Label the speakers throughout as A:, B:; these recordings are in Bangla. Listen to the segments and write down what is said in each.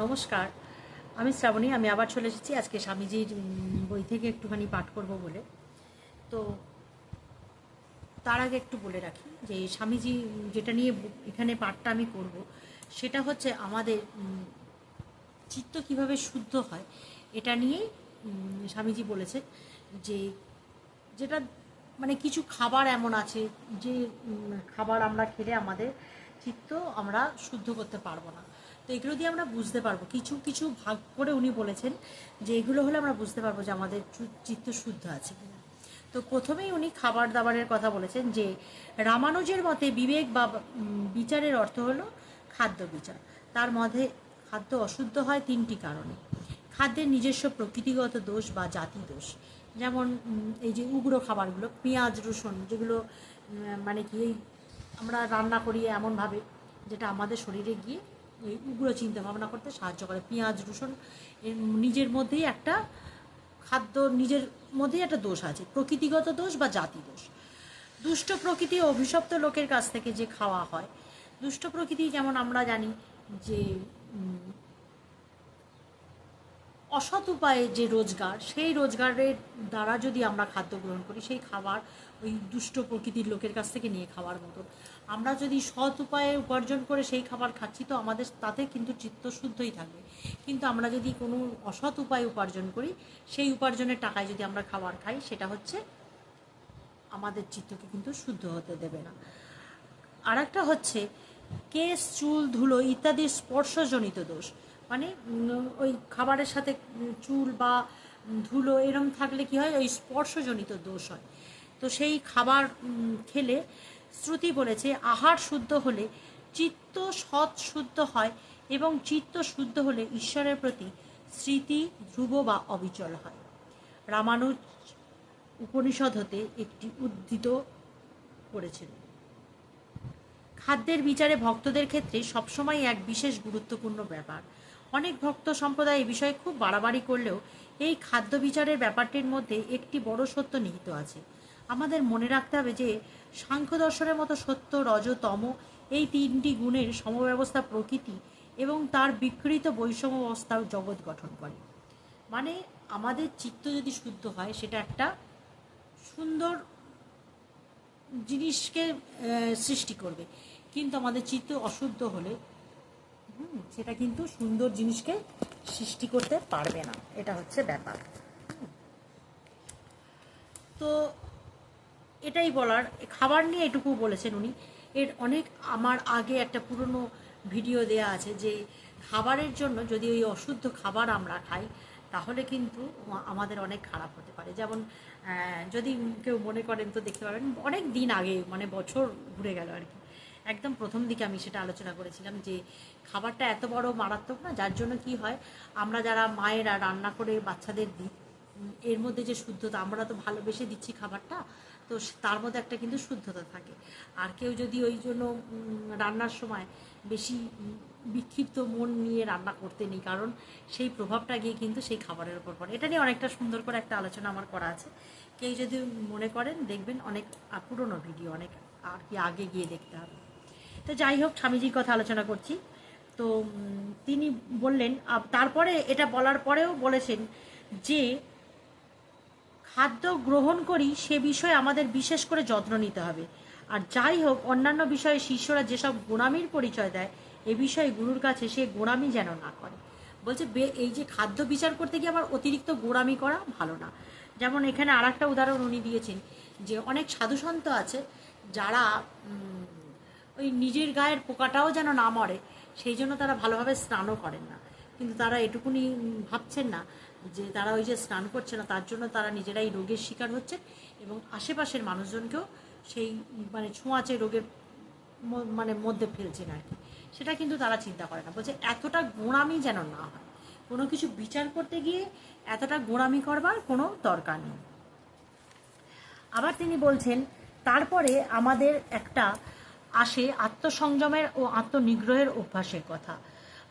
A: নমস্কার। আমি শ্রাবণী আমি আবার চলে এসেছি। আজকে স্বামীজির বই থেকে একটুখানি পাঠ করব বলে। তো তার আগে একটু বলে রাখি যে স্বামীজি যেটা নিয়ে এখানে পাঠটা আমি করব সেটা হচ্ছে আমাদের চিত্ত কীভাবে শুদ্ধ হয় এটা উম, স্বামীজি বলেছেন যে যেটা মানে কিছু খাবার এমন আছে যে খাবার আমরা খেলে আমাদের চিত্ত আমরা শুদ্ধ করতে পারব না। তো এগুলো দিয়ে আমরা বুঝতে পারব। কিছু কিছু ভাগ করে উনি বলেছেন যে এগুলো হলে আমরা বুঝতে পারব যে আমাদের চিত্ত শুদ্ধ আছে কিনা। তো প্রথমেই উনি খাবার দাবারের কথা বলেছেন যে রামানুজের মতে বিবেক বা বিচারের অর্থ হলো খাদ্য বিচার। তার মধ্যে খাদ্য অশুদ্ধ হয় তিনটি কারণে। খাদ্যের নিজস্ব প্রকৃতিগত দোষ বা জাতি দোষ। যেমন এই যে উগ্র খাবারগুলো, পেঁয়াজ, রসুন, যেগুলো মানে কি আমরা রান্না করি এমনভাবে, যেটা আমাদের শরীরে গিয়ে উগ্র চিন্তা ভাবনা করতে সাহায্য করে। পেঁয়াজ, রসুন নিজের মধ্যেই একটা খাদ্য, নিজের মধ্যেই একটা দোষ আছে, প্রকৃতিগত দোষ বা জাতি দোষ। দুষ্ট প্রকৃতি অভিশপ্ত লোকের কাছ থেকে যে খাওয়া হয়, দুষ্ট প্রকৃতি যেমন আমরা জানি যে অসৎ উপায়ে যে রোজগার, সেই রোজগারের দ্বারা যদি আমরা খাদ্য গ্রহণ করি, সেই খাবার ওই দুষ্ট প্রকৃতির লোকের কাছ থেকে নিয়ে খাওয়ার মতো। আমরা যদি সৎ উপায়ে উপার্জন করে সেই খাবার খাচ্ছি, তো আমাদের তাতে কিন্তু চিত্ত শুদ্ধই থাকবে। কিন্তু আমরা যদি কোনো অসৎ উপায়ে উপার্জন করি, সেই উপার্জনের টাকায় যদি আমরা খাবার খাই, সেটা হচ্ছে আমাদের চিত্তকে কিন্তু শুদ্ধ হতে দেবে না। আর একটা হচ্ছে কেশ, চুল, ধুলো ইত্যাদি স্পর্শজনিত দোষ। মানে ওই খাবারের সাথে চুল বা ধুলো এরম থাকলে কি হয়? ওই স্পর্শজনিত দোষ হয়। তো সেই খাবার খেলে শ্রুতি বলেছে, আহার শুদ্ধ হলে চিত্ত সৎ শুদ্ধ হয় এবং চিত্ত শুদ্ধ হলে ঈশ্বরের প্রতি স্মৃতি, ধ্রুব বা অবিচল হয়। রামানুজ উপনিষদ হতে একটি উদ্ধৃত করেছেন। খাদ্যের বিচারে ভক্তদের ক্ষেত্রে সবসময় এক বিশেষ গুরুত্বপূর্ণ ব্যাপার। অনেক ভক্ত সম্প্রদায় এ বিষয়ে খুব বাড়াবাড়ি করলেও এই খাদ্য বিচারের ব্যাপারটির মধ্যে একটি বড় সত্য নিহিত আছে। আমাদের মনে রাখতে হবে যে সাংখ্য দর্শনের মতো সত্য, রজ, তম এই তিনটি গুণের সমব্যবস্থা প্রকৃতি এবং তার বিকৃত বৈষম্য অবস্থাও জগৎ গঠন করে। মানে আমাদের চিত্ত যদি শুদ্ধ হয়, সেটা একটা সুন্দর জিনিসকে সৃষ্টি করবে। কিন্তু আমাদের চিত্ত অশুদ্ধ হলে সেটা কিন্তু সুন্দর জিনিসকে সৃষ্টি করতে পারবে না। এটা হচ্ছে ব্যাপার। তো এটাই বলার খাবার নিয়ে এটুকু বলেছেন উনি। এর অনেক আমার আগে একটা পুরনো ভিডিও দেয়া আছে যে, খাবারের জন্য যদি ওই অশুদ্ধ খাবার আমরা খাই, তাহলে কিন্তু আমাদের অনেক খারাপ হতে পারে। যেমন যদি কেউ মনে করেন তো দেখতে পাবেন, অনেক দিন আগে মানে বছর ঘুরে গেল আর কি। একদম প্রথম দিকে আমি সেটা আলোচনা করেছিলাম যে, খাবারটা এত বড় মারাত্মক না, যার জন্য কি হয়, আমরা যারা মায়েরা রান্না করে বাচ্চাদের দিই এর মধ্যে যে শুদ্ধতা, আমরা তো ভালোবেসে দিচ্ছি খাবারটা তো তার মধ্যে একটা কিন্তু শুদ্ধতা থাকে। আর কেউ যদি ওই জন্য রান্নার সময় বেশি বিক্ষিপ্ত মন নিয়ে রান্না করতে নেই, কারণ সেই প্রভাবটা গিয়ে কিন্তু সেই খাবারের উপর পড়ে। এটা নিয়ে অনেকটা সুন্দর করে একটা আলোচনা আমার করা আছে। কেউ যদি মনে করেন, দেখবেন অনেক পুরনো ভিডিও, অনেক আর কি আগে গিয়ে দেখতে হবে। তো যাই হোক, স্বামীজির কথা আলোচনা করছি। তো তিনি বললেন তারপরে এটা বলার পরেও বলেছেন যে খাদ্য গ্রহণ করি, সে বিষয়ে আমাদের বিশেষ করে যত্ন নিতে হবে। আর যাই হোক, অন্যান্য বিষয়ে শিষ্যরা যেসব গোড়ামির পরিচয় দেয়, এ বিষয়ে গুরুর কাছে সে গোড়ামি যেন না করে। বলছে এই যে খাদ্য বিচার করতে গিয়ে আমার অতিরিক্ত গোড়ামি করা ভালো না। যেমন এখানে আর একটা উদাহরণ উনি দিয়েছেন, যে অনেক সাধুসন্ত আছে, যারা ওই নিজের গায়ের পোকাটাও যেন না মরে, সেই জন্য তারা ভালোভাবে স্নানও করেন না। কিন্তু তারা এটুকুনি ভাবছেন না যে তারা ওই যে স্নান করছে না, তার জন্য তারা নিজেরাই রোগের শিকার হচ্ছে এবং আশেপাশের মানুষজনকেও সেই মানে ছোঁয়াচে রোগের মানে মধ্যে ফেলছেন আর কি। সেটা কিন্তু তারা চিন্তা করে না। বলছে এতটা গোড়ামি যেন না হয়, কোনো কিছু বিচার করতে গিয়ে এতটা গোড়ামি করবার কোনো দরকার নেই। আবার তিনি বলছেন, তারপরে আমাদের একটা আসে আত্মসংযমের ও আত্মনিগ্রহের অভ্যাসের কথা।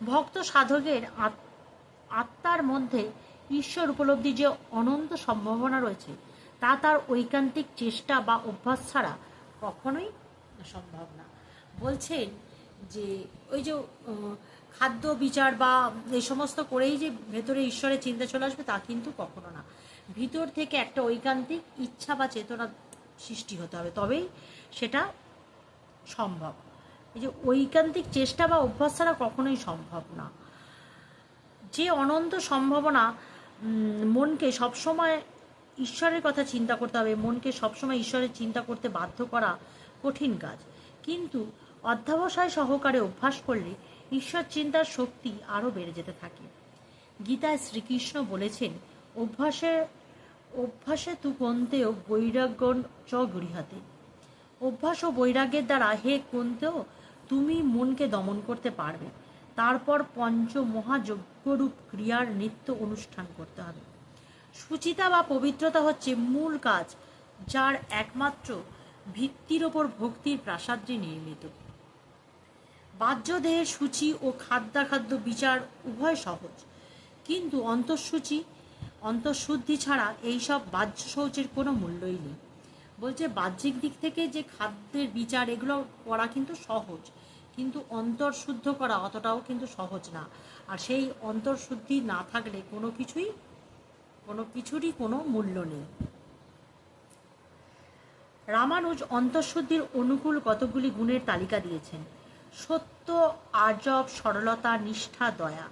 A: ভক্ত সাধকের আত- আত্মার মধ্যে ঈশ্বর উপলব্ধি যে অনন্ত সম্ভাবনা রয়েছে, তা তার ঐকান্তিক চেষ্টা বা অভ্যাস ছাড়া কখনোই সম্ভব না। বলছেন যে ওই যে খাদ্য বিচার বা এই সমস্ত করেই যে ভেতরে ঈশ্বরের চিন্তা চলে আসবে তা কিন্তু কখনো না। ভিতর থেকে একটা ঐকান্তিক ইচ্ছা বা চেতনা সৃষ্টি হতে হবে, তবেই সেটা সম্ভব। এই যে ঐকান্তিক চেষ্টা বা অভ্যাস ছাড়া কখনোই সম্ভব না। যে অনন্ত সম্ভাবনা মনকে সবসময় ঈশ্বরের কথা চিন্তা করতে হবে, মনকে সবসময় ঈশ্বরের চিন্তা করতে বাধ্য করা কঠিন কাজ। কিন্তু অধ্যাবসায় সহকারে অভ্যাস করলে ঈশ্বর চিন্তার শক্তি আরও বেড়ে যেতে থাকে। গীতায় শ্রীকৃষ্ণ বলেছেন, অভ্যাসে অভ্যাসে তু কন্তেও বৈরাগ্য চ গৃহাতে। অভ্যাস ও বৈরাগ্যের দ্বারা হে কুন্তেও তুমি মনকে দমন করতে পারবে। তারপর পঞ্চ মহাযজ্ঞরূপ ক্রিয়ার নিত্য অনুষ্ঠান করতে হবে। সুচিতা বা পবিত্রতা হচ্ছে মূল কাজ, যার একমাত্র ভিত্তির ওপর ভক্তির প্রাসাদটি নির্মিত। বাহ্য দেহের সূচি ও খাদ্যাখাদ্য বিচার উভয় সহজ, কিন্তু অন্তঃসূচি, অন্তঃশুদ্ধি ছাড়া এইসব বাহ্য শৌচের কোনো মূল্যই নেই। বলছে বাহ্যিক দিক থেকে যে খাদ্যের বিচার, এগুলো করা কিন্তু সহজ। কিন্তু অন্তর্শুদ্ধ করা অতটাও কিন্তু সহজ না। আর সেই অন্তর্শুদ্ধি না থাকলে কোনো কিছুই, কোনো কিছুরই কোনো মূল্য নেই। রামানুজ অন্তঃশুদ্ধির অনুকূল কতগুলি গুণের তালিকা দিয়েছেন। সত্য, আজব, সরলতা, নিষ্ঠা, দয়া।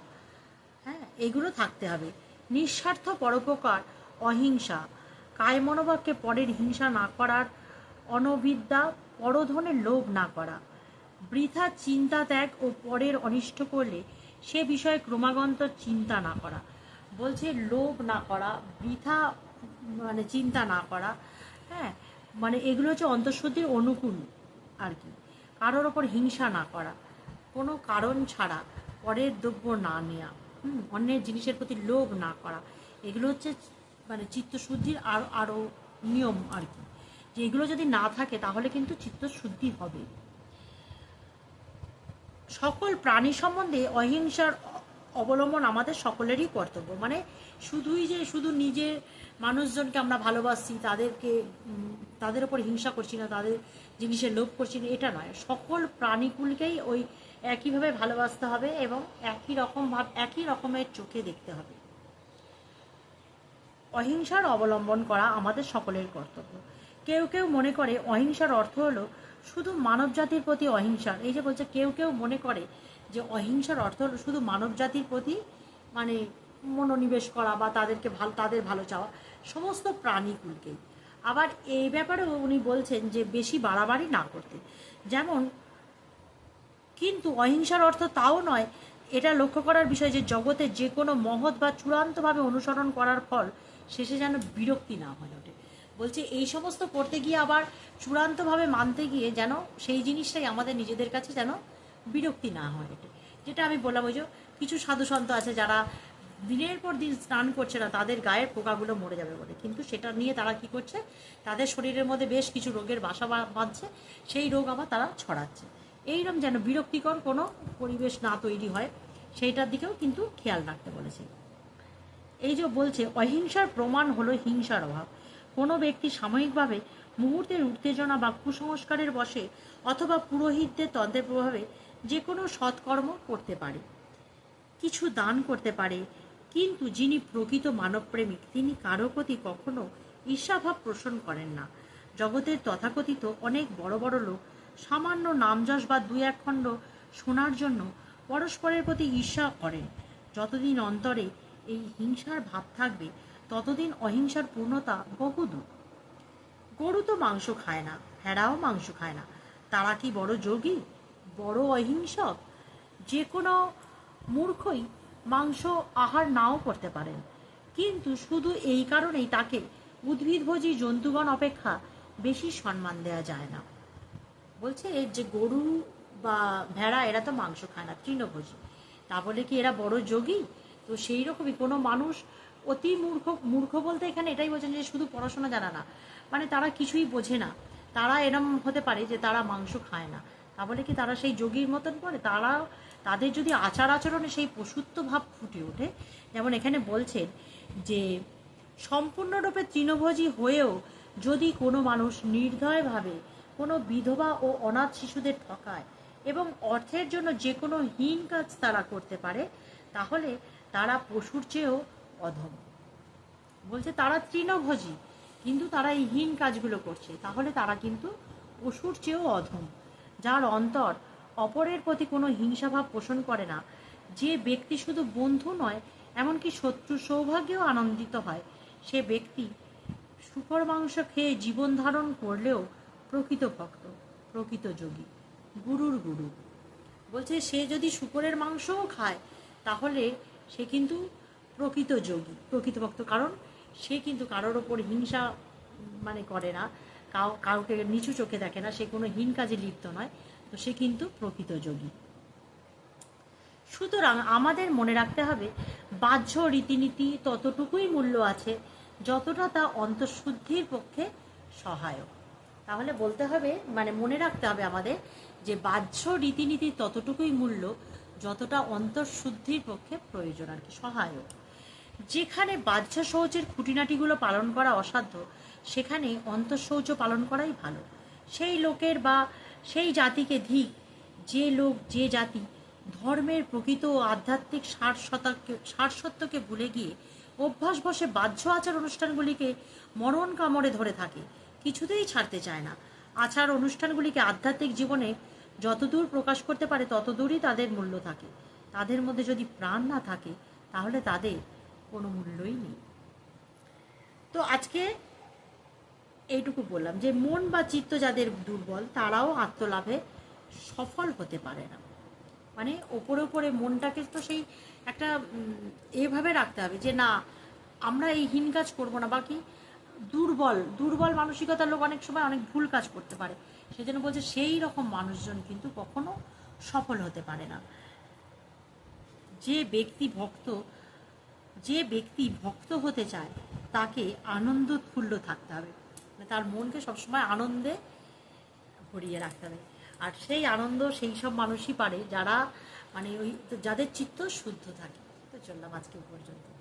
A: হ্যাঁ এগুলো থাকতে হবে। নিঃস্বার্থ, পরোপকার, অহিংসা। কায় মনোভাবকে পরের হিংসা না করার অনবিদ্যা পরধনের লোভ না করা। বৃথা চিন্তা ত্যাগ ও পরের অনিষ্ট করলে সে বিষয়ে ক্রমাগন্ত চিন্তা না করা। বলছে লোভ না করা বৃথা মানে চিন্তা না করা হ্যাঁ? মানে এগুলো হচ্ছে অন্তঃশুদ্ধির অনুকূল আর কি। কারোর ওপর হিংসা না করা কোনো কারণ ছাড়া পরের দ্রব্য না নেওয়া হুম, অন্যের জিনিসের প্রতি লোভ না করা। এগুলো হচ্ছে মানে চিত্তশুদ্ধির আর আরও নিয়ম আর কি। যে এগুলো যদি না থাকে, তাহলে কিন্তু চিত্তশুদ্ধি হবে। সকল প্রাণী সম্বন্ধে অহিংসার অবলম্বন আমাদের সকলেরই কর্তব্য। মানে শুধুই যে শুধু নিজের মানুষজনকে আমরা ভালোবাসছি, তাদেরকে তাদের ওপর হিংসা করছি না, তাদের জিনিসের লোভ করছি না, এটা নয়। সকল প্রাণীকুলকেই ওই একইভাবে ভালোবাসতে হবে এবং একই রকম ভাব, একই রকমের চোখে দেখতে হবে। অহিংসার অবলম্বন করা আমাদের সকলের কর্তব্য। কেউ কেউ মনে করে অহিংসার অর্থ হলো শুধু মানব জাতির প্রতি অহিংসা এই যে বলছে, কেউ কেউ মনে করে যে অহিংসার অর্থ হলো শুধু মানব জাতির প্রতি মানে মনোনিবেশ করা বা তাদেরকে ভালো, তাদের ভালো চাওয়া, সমস্ত প্রাণীকুলকেই আবার এই ব্যাপারেও উনি বলছেন যে বেশি বাড়াবাড়ি না করতে। যেমন, কিন্তু অহিংসার অর্থ তাও নয়, এটা লক্ষ্য করার বিষয় যে জগতে যে কোনো মহৎ বা চূড়ান্তভাবে অনুসরণ করার ফল শেষে যেন বিরক্তি না হয়ে ওঠে। বলছে, এই সমস্ত করতে গিয়ে আবার চূড়ান্তভাবে মানতে গিয়ে যেন সেই জিনিসটাই আমাদের নিজেদের কাছে যেন বিরক্তি না হয় ওঠে। যেটা আমি বললাম, ওই যে কিছু সাধু সন্ত আছে যারা দিনের পর দিন স্নান করছে না, তাদের গায়ের পোকাগুলো মরে যাবে বলে। কিন্তু সেটা নিয়ে তারা কি করছে? তাদের শরীরের মধ্যে বেশ কিছু রোগের বাসা বাঁধছে, সেই রোগ আবার তারা ছড়াচ্ছে। এইরকম যেন বিরক্তিকর কোনো পরিবেশ না তৈরি হয়, সেইটার দিকেও কিন্তু খেয়াল রাখতে বলেছে। এই যে বলছে, অহিংসার প্রমাণ হলো হিংসার অভাব। কোনো ব্যক্তি সাময়িকভাবে মুহূর্তের উত্তেজনা বা কুসংস্কারের বশে অথবা পুরোহিতদের তন্ত্রের প্রভাবে যে কোনো সৎকর্ম করতে পারে। কিছু দান করতে পারে, কিন্তু যিনি প্রকৃত মানবপ্রেমিক, তিনি কারও প্রতি কখনো ঈর্ষাভাব পোষণ করেন না। জগতের তথাকথিত অনেক বড় বড় লোক সামান্য নামযশ বা দুই এক খণ্ড শোনার জন্য পরস্পরের প্রতি ঈর্ষা করেন। যতদিন অন্তরে এই হিংসার ভাব থাকবে, ততদিন অহিংসার পূর্ণতা বহুদূর। গরু তো মাংস খায় না, ভেড়াও মাংস খায় না। তারা কি বড় যোগী, বড় অহিংসক? যে কোনো মূর্খই মাংস আহার নাও করতে পারেন। কিন্তু শুধু এই কারণেই তাকে উদ্ভিদভোজী জন্তুগণ অপেক্ষা বেশি সম্মান দেওয়া যায় না। বলছে, যে গরু বা ভেড়া, এরা তো মাংস খায় না, তৃণভোজী। তা বলে কি এরা বড় যোগী? তো সেই রকমই কোনো মানুষ অতি মূর্খ মূর্খ বলতে এখানে এটাই বলছেন যে শুধু পড়াশোনা জানা না। মানে তারা কিছুই বোঝে না। তারা এরম হতে পারে যে তারা মাংস খায় না। তাহলে কি তারা সেই যোগীর মতন করে? তারা, তাদের যদি আচার আচরণে সেই পশুত্ব ভাব ফুটে ওঠে, যেমন এখানে বলছেন যে সম্পূর্ণরূপে তৃণভোজী হয়েও যদি কোনো মানুষ নির্দয়ভাবে কোনো বিধবা ও অনাথ শিশুদের ঠকায় এবং অর্থের জন্য যে কোনো হীন কাজ তারা করতে পারে, তাহলে তারা পশুর চেয়েও অধম। বলছে, তারা তৃণভোজী, কিন্তু তারা এই হীন কাজগুলো করছে। তাহলে তারা কিন্তু পশুর চেয়েও অধম। যার অন্তর অপরের প্রতি কোনো হিংসাভাব পোষণ করে না। যে ব্যক্তি শুধু বন্ধু নয়, এমনকি শত্রু সৌভাগ্যেও আনন্দিত হয়। সে ব্যক্তি শুকর মাংস খেয়ে জীবন ধারণ করলেও প্রকৃত ভক্ত, প্রকৃত যোগী, গুরুর গুরু। বলছে, সে যদি শুকরের মাংসও খায়, তাহলে সে কিন্তু প্রকৃত যোগী, প্রকৃতভক্ত। কারণ সে কিন্তু কারোর ওপর হিংসা মানে করে না। কাউ, কাউকে নিচু চোখে দেখে না, সে কোনো হীন কাজে লিপ্ত নয়। তো সে কিন্তু প্রকৃত যোগী। সুতরাং আমাদের মনে রাখতে হবে, বাহ্য রীতিনীতি ততটুকুই মূল্য আছে যতটা তা অন্তঃশুদ্ধির পক্ষে সহায়ক। তাহলে বলতে হবে মানে মনে রাখতে হবে আমাদের যে বাহ্য রীতিনীতি ততটুকুই মূল্য যতটা অন্তঃশুদ্ধির পক্ষে প্রয়োজন আর কি, সহায়ক। যেখানে বাহ্য শৌচের খুঁটিনাটিগুলো পালন করা অসাধ্য, সেখানে অন্তঃশৌচ পালন করাই ভালো। সেই লোকের বা সেই জাতিকে ধিক, যে লোক, যে জাতি ধর্মের প্রকৃত ও আধ্যাত্মিক সারসত্বকে ভুলে গিয়ে অভ্যাস বসে বাহ্য আচার অনুষ্ঠানগুলিকে মরণ কামড়ে ধরে থাকে, কিছুতেই ছাড়তে চায় না। আচার অনুষ্ঠানগুলিকে আধ্যাত্মিক জীবনে যতদূর প্রকাশ করতে পারে ততদূরই তাদের মূল্য থাকে। তাদের মধ্যে যদি প্রাণ না থাকে, তাহলে তাদের কোনো মূল্যই নেই। তো আজকে এইটুকু বললাম যে, মন বা চিত্ত যাদের দুর্বল, তারাও আত্মলাভে সফল হতে পারে না। মানে ওপরে ওপরে মনটাকে তো সেই একটা এভাবে রাখতে হবে যে, না, আমরা এই হীন কাজ করব না। বাকি দুর্বল দুর্বল মানসিকতার লোক অনেক সময় অনেক ভুল কাজ করতে পারে। সেজন্য বলছে সেই রকম মানুষজন কিন্তু কখনো সফল হতে পারে না। যে ব্যক্তি ভক্ত, যে ব্যক্তি ভক্ত হতে চায়, তাকে আনন্দোৎফুল্ল থাকতে হবে। মানে তার মনকে সবসময় আনন্দে ভরিয়ে রাখতে হবে। আর সেই আনন্দ সেই সব মানুষই পারে যারা মানে ওই, যাদের চিত্ত শুদ্ধ থাকে। তো চললাম আজকে পর্যন্ত।